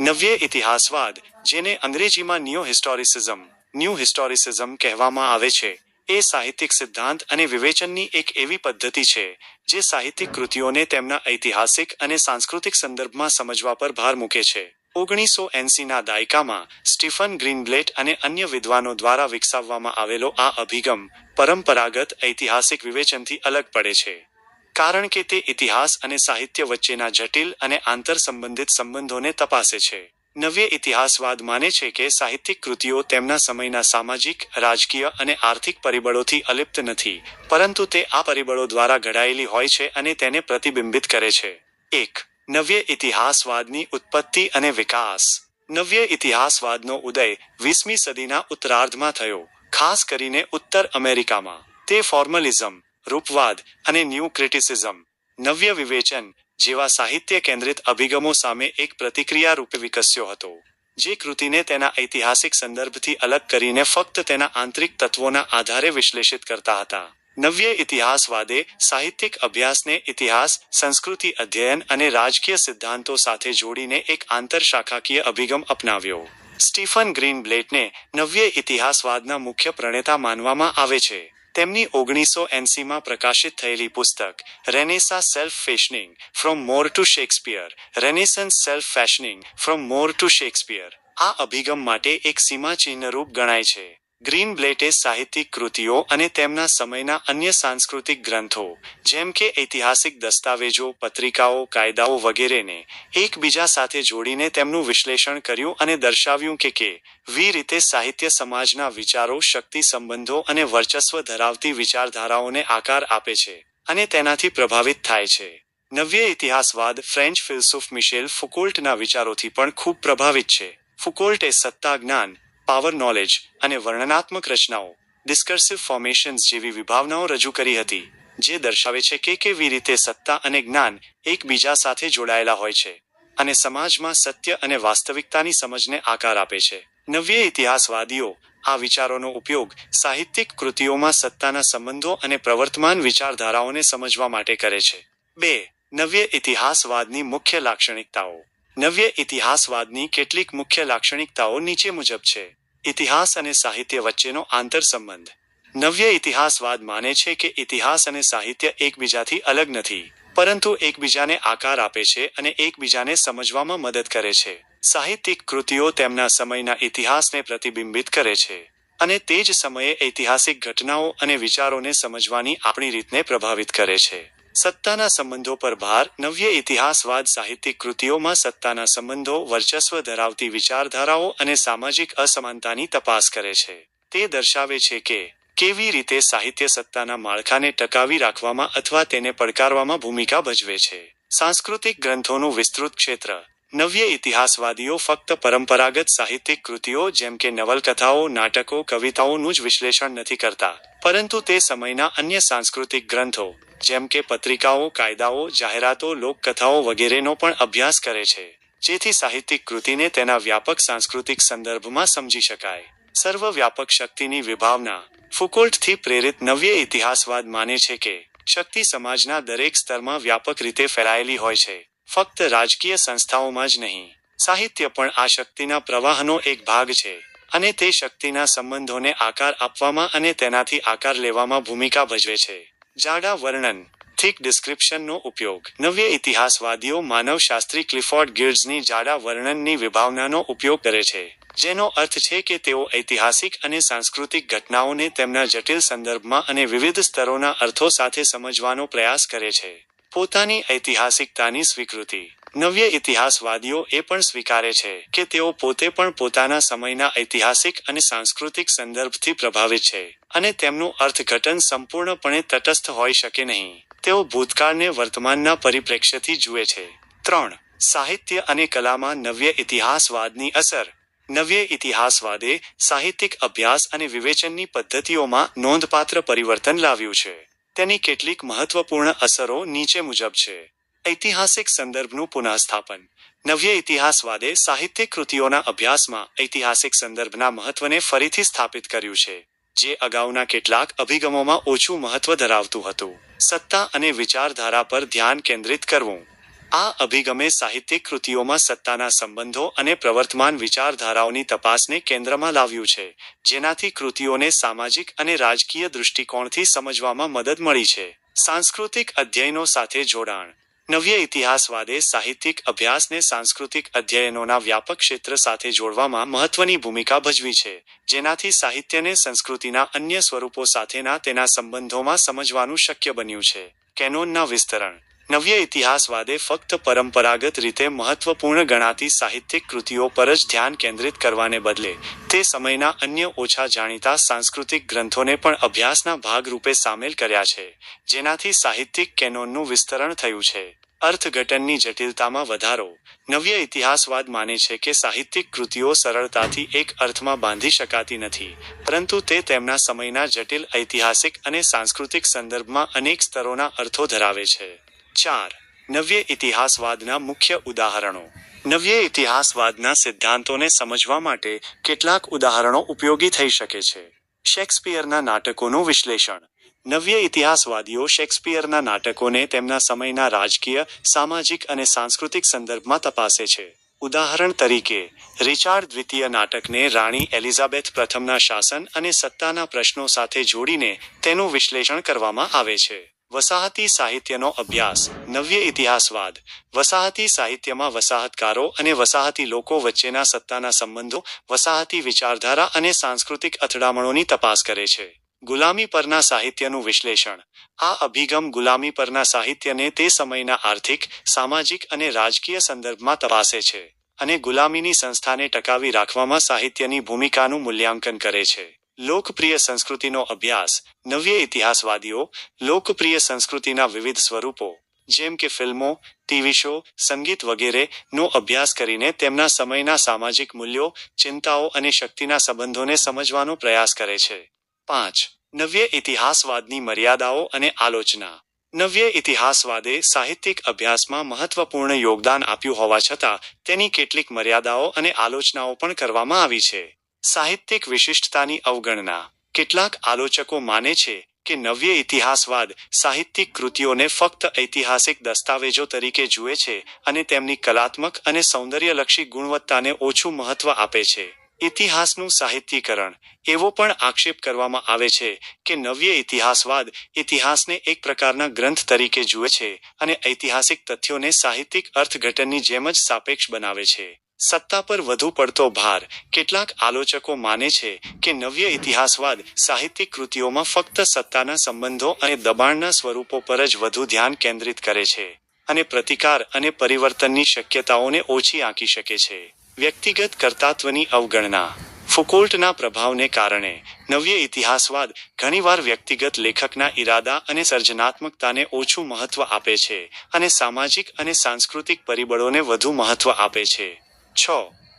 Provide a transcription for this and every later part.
નવ્ય ઇતિહાસવાદ, જેને અંગ્રેજીમાં new હિસ્ટોરિસિઝમ new હિસ્ટોરિસિઝમ કહેવામાં આવે છે, એ સાહિત્યિક સિદ્ધાંત અને વિવેચનની એક એવી પદ્ધતિ છે, જે સાહિત્યિક કૃતિઓને તેમના ઐતિહાસિક અને સાંસ્કૃતિક સંદર્ભમાં સમજવા પર ભાર મૂકે છે. ઓગણીસો એંસીના દાયકામાં સ્ટીફન ગ્રીનબ્લેટ અને અન્ય વિદ્વાનો દ્વારા વિકસાવવામાં આવેલો આ અભિગમ પરંપરાગત ઐતિહાસિક વિવેચનથી અલગ પડે છે. કારણ કે તે ઇતિહાસ અને સાહિત્ય વચ્ચેના જટિલ અને આંતર સંબંધિત સંબંધોને તપાસે છે. નવ્ય ઇતિહાસવાદ માને છે કે સાહિત્યિક કૃતિઓ તેમના સમયના સામાજિક, રાજકીય અને આર્થિક પરિબળોથી અલિપ્ત નથી, પરંતુ તે આ પરિબળો દ્વારા ઘડાયેલી હોય છે અને તેને પ્રતિબિંબિત કરે છે. એક, નવ્ય ઇતિહાસવાદની ઉત્પત્તિ અને વિકાસ. નવ્ય ઇતિહાસવાદનો ઉદય વીસમી સદીના ઉત્તરાર્ધમાં થયો, ખાસ કરીને ઉત્તર અમેરિકામાં. તે ફોર્મલિઝમ રૂપવાદ અને ન્યૂ ક્રિટિસિઝમ. નવ્ય વિવેચન જેવા સાહિત્ય કેન્દ્રિત અભિગમો સામે એક પ્રતિક્રિયા રૂપે વિકસ્યો હતો. જે કૃતિને તેના ઐતિહાસિક સંદર્ભથી અલગ કરીને ફક્ત તેના આંતરિક તત્વોના આધારે વિશ્લેષિત કરતા હતા. નવ્ય ઇતિહાસવાદે સાહિત્યિક અભ્યાસને ઇતિહાસ, સંસ્કૃતિ અધ્યયન અને રાજકીય સિદ્ધાંતો સાથે જોડીને એક આંતરશાખાકીય અભિગમ અપનાવ્યો. સ્ટીફન ગ્રીન બ્લેટને નવ્ય ઇતિહાસવાદના મુખ્ય પ્રણેતા માનવામાં આવે છે. તેમની ઓગણીસો એંસીમાં પ્રકાશિત થયેલી પુસ્તક Renaissance self fashioning from More to Shakespeare Renaissance self fashioning from More to Shakespeare આ અભિગમ માટે એક સીમાચિહ્નરૂપ ગણાય છે. ગ્રીન બ્લેટે સાહિત્યિક કૃતિઓ અને તેમના સમયના અન્ય સાંસ્કૃતિક ગ્રંથો, જેમ કે ઐતિહાસિક દસ્તાવેજો, પત્રિકાઓ, કાયદાઓ વગેરેને એકબીજા સાથે જોડીને તેમનું વિશ્લેષણ કર્યું અને દર્શાવ્યું કે કે વી રીતે સાહિત્ય સમાજના વિચારો, શક્તિ સંબંધો અને વર્ચસ્વ ધરાવતી વિચારધારાઓને આકાર આપે છે અને તેનાથી પ્રભાવિત થાય છે. નવ્ય ઇતિહાસવાદ ફ્રેન્ચ ફિલસૂફ મિશેલ ફુકોલ્ટના વિચારોથી પણ ખૂબ પ્રભાવિત છે. ફુકોલ્ટે સત્તા, જ્ઞાન પાવર નોલેજ અને વર્ણનાત્મક રચનાઓ ડિસ્કર્સિવ ફોર્મેશન્સ જેવી વિભાવનાઓ રજૂ કરી હતી, જે દર્શાવે છે કે કેવી રીતે સત્તા અને જ્ઞાન એકબીજા સાથે જોડાયેલા હોય છે અને સમાજમાં સત્ય અને વાસ્તવિકતાની સમજને આકાર આપે છે. નવ્ય ઇતિહાસવાદીઓ આ વિચારોનો ઉપયોગ સાહિત્યિક કૃતિઓમાં સત્તાના સંબંધો અને પ્રવર્તમાન વિચારધારાઓને સમજવા માટે કરે છે. બે, નવ્ય ઇતિહાસવાદની મુખ્ય લાક્ષણિકતાઓ. નવ્ય ઇતિહાસવાદની કેટલીક મુખ્ય લાક્ષણિકતાઓ નીચે મુજબ છે. ઇતિહાસ અને સાહિત્ય વચ્ચેનો આંતરસંબંધ નવ્ય ઇતિહાસવાદ માને છે કે ઇતિહાસ અને સાહિત્ય એકબીજાથી અલગ નથી, પરંતુ એકબીજાને આકાર આપે છે અને એકબીજાને સમજવામાં મદદ કરે છે. સાહિત્યિક કૃતિઓ તેમના સમયના ઇતિહાસને પ્રતિબિંબિત કરે છે અને તે જ સમયે ઐતિહાસિક ઘટનાઓ અને વિચારોને સમજવાની આપણી રીતને પ્રભાવિત કરે છે. સત્તાના સંબંધો પર ભાર, નવ્ય ઇતિહાસવાદ સાહિત્યિક કૃતિઓમાં સત્તાના સંબંધો વર્ચસ્વ ધરાવતી વિચારધારાઓ અને સામાજિક અસમાનતાની તપાસ કરે છે. તે દર્શાવે છે કે કેવી રીતે સાહિત્ય સત્તાના માળખાને ટકાવી રાખવામાં અથવા તેને પડકારવામાં ભૂમિકા ભજવે છે. સાંસ્કૃતિક ગ્રંથોનું વિસ્તૃત ક્ષેત્ર. નવ્ય ઇતિહાસવાદીઓ ફક્ત પરંપરાગત સાહિત્યિક કૃતિઓ જેમ કે નવલકથાઓ, નાટકો, કવિતાઓનું જ વિશ્લેષણ નથી કરતા, પરંતુ તે સમયના અન્ય સાંસ્કૃતિક ગ્રંથો જેમ કે પત્રિકાઓ, કાયદાઓ, જાહેરાતો, લોકકથાઓ વગેરેનો પણ અભ્યાસ કરે છે. જેથી સાહિત્યિક કૃતિને તેના વ્યાપક સાંસ્કૃતિક સંદર્ભમાં સમજી શકાય. સર્વવ્યાપક શક્તિની વિભાવના. ફુકોલ્ટથી પ્રેરિત નવ્ય ઇતિહાસવાદ માને છે કે, શક્તિ સમાજના દરેક સ્તરમાં વ્યાપક રીતે ફેલાયેલી હોય છે. ફક્ત રાજકીય સંસ્થાઓમાં જ નહીં. સાહિત્ય પણ આ શક્તિના પ્રવાહનો એક ભાગ છે. અને તે શક્તિના સંબંધોને આકાર આપવામાં અને તેનાથી આકાર લેવામાં ભૂમિકા ભજવે છે. જાડા વર્ણન થીક ડિસ્ક્રિપ્શનનો ઉપયોગ. નવ્ય ઇતિહાસવાદીઓ માનવશાસ્ત્રી ક્લિફોર્ડ ગિર્ડ્સની જાડા વર્ણનની વિભાવનાનો ઉપયોગ કરે છે. જેનો અર્થ છે કે તેઓ ઐતિહાસિક અને સાંસ્કૃતિક ઘટનાઓને તેમના જટિલ સંદર્ભમાં અને વિવિધ સ્તરોના અર્થો સાથે સમજવાનો પ્રયાસ કરે છે. પોતાની ઐતિહાસિકતાની સ્વીકૃતિ. નવ્ય ઇતિહાસવાદીઓ એ પણ સ્વીકારે છે કે તેઓ પોતે પણ પોતાના સમયના ઐતિહાસિક અને સાંસ્કૃતિક સંદર્ભથી પ્રભાવિત છે અને તેમનું અર્થઘટન સંપૂર્ણપણે તટસ્થ હોઈ શકે નહીં. તેઓ ભૂતકાળને વર્તમાનના પરિપ્રેક્ષ્યથી જુએ છે. ત્રણ. સાહિત્ય અને કલામાં નવ્ય ઇતિહાસવાદની અસર. નવ્ય ઇતિહાસવાદે સાહિત્યિક અભ્યાસ અને વિવેચનની પદ્ધતિઓમાં નોંધપાત્ર પરિવર્તન લાવ્યું છે. તેની કેટલીક મહત્વપૂર્ણ અસરો નીચે મુજબ છે. ઐતિહાસિક સંદર્ભનું પુનઃસ્થાપન. નવ્ય ઇતિહાસવાદે સાહિત્યિક કૃતિઓના અભ્યાસમાં ઐતિહાસિક સંદર્ભના મહત્વને ફરીથી સ્થાપિત કર્યું છે, જે અગાઉના કેટલાક અભિગમોમાં ઓછું મહત્વ ધરાવતું હતું. સત્તા અને વિચારધારા પર ધ્યાન કેન્દ્રિત કરવું. આ અભિગમે સાહિત્યિક કૃતિઓમાં સત્તાના સંબંધો અને પ્રવર્તમાન વિચારધારાઓની તપાસને કેન્દ્રમાં લાવ્યું છે, જેનાથી કૃતિઓને સામાજિક અને રાજકીય દૃષ્ટિકોણથી સમજવામાં મદદ મળી છે. સાંસ્કૃતિક અધ્યયનો સાથે જોડાણ. નવ્ય ઇતિહાસવાદે સાહિત્યિક અભ્યાસને સાંસ્કૃતિક અધ્યયનોના વ્યાપક ક્ષેત્ર સાથે જોડવામાં મહત્વની ભૂમિકા ભજવી છે, જેનાથી સાહિત્યને સંસ્કૃતિના અન્ય સ્વરૂપો સાથેના તેના સંબંધોમાં સમજવાનું શક્ય બન્યું છે. કેનોનના વિસ્તરણ. નવ્ય ઇતિહાસવાદે ફક્ત પરંપરાગત રીતે મહત્વપૂર્ણ ગણાતી સાહિત્યિક કૃતિઓ પર જ ધ્યાન કેન્દ્રિત કરવાને બદલે, તે સમયના અન્ય ઓછા જાણીતા સાંસ્કૃતિક ગ્રંથોને પણ અભ્યાસના ભાગરૂપે સામેલ કર્યા છે, જેનાથી સાહિત્યિક કેનોનનું વિસ્તરણ થયું છે. અર્થઘટનની જટિલતામાં વધારો, નવ્ય ઇતિહાસવાદ માને છે કે સાહિત્યિક કૃતિઓ સરળતાથી એક અર્થમાં બાંધી શકાતી નથી, પરંતુ તે તેમના સમયના જટિલ ઐતિહાસિક અને સાંસ્કૃતિક સંદર્ભમાં અનેક સ્તરોના અર્થો ધરાવે છે. ચાર. નવ્ય ઇતિહાસવાદના મુખ્ય ઉદાહરણો. નવ્ય ઇતિહાસવાદના સિદ્ધાંતોને સમજવા માટે કેટલાક ઉદાહરણો ઉપયોગી થઈ શકે છે. શેક્સપિયરના નાટકોનું વિશ્લેષણ. નવ્ય ઇતિહાસવાદીઓ શેક્સપિયરના નાટકોને તેમના સમયના રાજકીય, સામાજિક અને સાંસ્કૃતિક સંદર્ભમાં તપાસે છે. ઉદાહરણ તરીકે, રિચાર્ડ દ્વિતીય નાટકને રાણી એલિઝાબેથ પ્રથમના શાસન અને સત્તાના પ્રશ્નો સાથે જોડીને તેનું વિશ્લેષણ કરવામાં આવે છે. વસાહતી સાહિત્યનો અભ્યાસ, નવ્ય ઇતિહાસવાદ, વસાહતી સાહિત્યમાં વસાહતકારો અને વસાહતી લોકો વચ્ચેના સત્તાના સંબંધો, વસાહતી વિચારધારા અને સાંસ્કૃતિક અથડામણોની તપાસ કરે છે. ગુલામી પરના સાહિત્યનું વિશ્લેષણ. આ અભિગમ ગુલામી પરના સાહિત્યને તે સમયના આર્થિક, સામાજિક અને રાજકીય સંદર્ભમાં તપાસે છે અને ગુલામીની સંસ્થાને ટકાવી રાખવામાં સાહિત્યની ભૂમિકાનું મૂલ્યાંકન કરે છે. લોકપ્રિય સંસ્કૃતિનો અભ્યાસ. નવ્ય ઇતિહાસવાદીઓ લોકપ્રિય સંસ્કૃતિના વિવિધ સ્વરૂપો, જેમ કે ફિલ્મો, ટીવી શો, સંગીત વગેરેનો અભ્યાસ કરીને તેમના સમયના સામાજિક મૂલ્યો, ચિંતાઓ અને શક્તિના સંબંધોને સમજવાનો પ્રયાસ કરે છે. પાંચ. નવ્ય ઇતિહાસવાદની મર્યાદાઓ અને આલોચના. નવ્ય ઇતિહાસવાદે સાહિત્યિક અભ્યાસમાં મહત્વપૂર્ણ યોગદાન આપ્યું હોવા છતાં તેની કેટલીક મર્યાદાઓ અને આલોચનાઓ પણ કરવામાં આવી છે. સાહિત્યિક વિશિષ્ટતાની અવગણના. કેટલાક આલોચકો માને છે કે નવ્ય ઇતિહાસવાદ સાહિત્યિક કૃતિઓને ફક્ત ઐતિહાસિક દસ્તાવેજો તરીકે જુએ છે અને તેમની કલાત્મક અને સૌંદર્યલક્ષી ગુણવત્તાને ઓછું મહત્વ આપે છે. ઇતિહાસનું સાહિત્યીકરણ. એવો પણ આક્ષેપ કરવામાં આવે છે કે નવ્ય ઇતિહાસવાદ ઇતિહાસને એક પ્રકારના ગ્રંથ તરીકે જુએ છે અને ઐતિહાસિક તથ્યોને સાહિત્યિક અર્થઘટનની જેમ જ સાપેક્ષ બનાવે છે. સત્તા પર વધુ પડતો ભાર કેટલાક આલોચકો માને છે કે નવ્ય ઇતિહાસવાદ સાહિત્યિક કૃતિઓમાં ફક્ત સત્તાના સંબંધો અને દબાણના સ્વરૂપો પર જ વધુ ધ્યાન કેન્દ્રિત કરે છે અને પ્રતિકાર અને પરિવર્તનની શક્યતાઓને ઓછી આંકી શકે છે. વ્યક્તિગત કર્તાત્વની અવગણના ફુકોલ્ટના પ્રભાવને કારણે નવ્ય ઇતિહાસવાદ ઘણીવાર વ્યક્તિગત લેખકના ઈરાદા અને સર્જનાત્મકતાને ઓછું મહત્વ આપે છે અને સામાજિક અને સાંસ્કૃતિક પરિબળોને વધુ મહત્વ આપે છે. છ.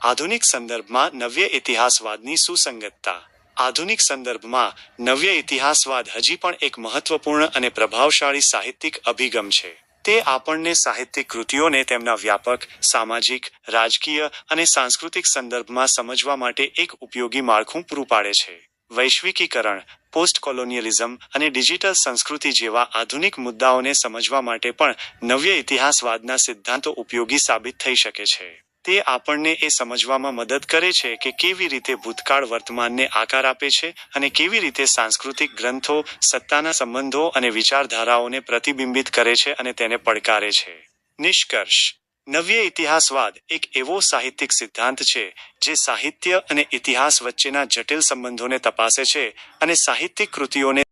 આધુનિક સંદર્ભમાં નવ્ય ઇતિહાસવાદની સુસંગતતા. આધુનિક સંદર્ભમાં નવ્ય ઇતિહાસવાદ હજી પણ એક મહત્વપૂર્ણ અને પ્રભાવશાળી સાહિત્યિક અભિગમ છે. તે આપણને સાહિત્યિક કૃતિઓને તેમના વ્યાપક, સામાજિક, રાજકીય અને સાંસ્કૃતિક સંદર્ભમાં સમજવા માટે એક ઉપયોગી માળખું પૂરું પાડે છે. વૈશ્વિકીકરણ પોસ્ટ કોલોનિયલિઝમ અને ડિજિટલ સંસ્કૃતિ જેવા આધુનિક મુદ્દાઓને સમજવા માટે પણ નવ્ય ઇતિહાસવાદના સિદ્ધાંતો ઉપયોગી સાબિત થઈ શકે છે. તે આપણને એ સમજવામાં મદદ કરે છે કે કેવી રીતે ભૂતકાળ વર્તમાનને આકાર આપે છે અને કેવી રીતે સાંસ્કૃતિક ગ્રંથો, સત્તાના સંબંધો અને વિચારધારાઓને પ્રતિબિંબિત કરે છે અને તેને પડકારે છે. નિષ્કર્ષ. નવ્ય ઇતિહાસવાદ એક એવો સાહિત્યિક સિદ્ધાંત છે જે સાહિત્ય અને ઇતિહાસ વચ્ચેના જટિલ સંબંધોને તપાસે છે અને સાહિત્યિક કૃતિઓને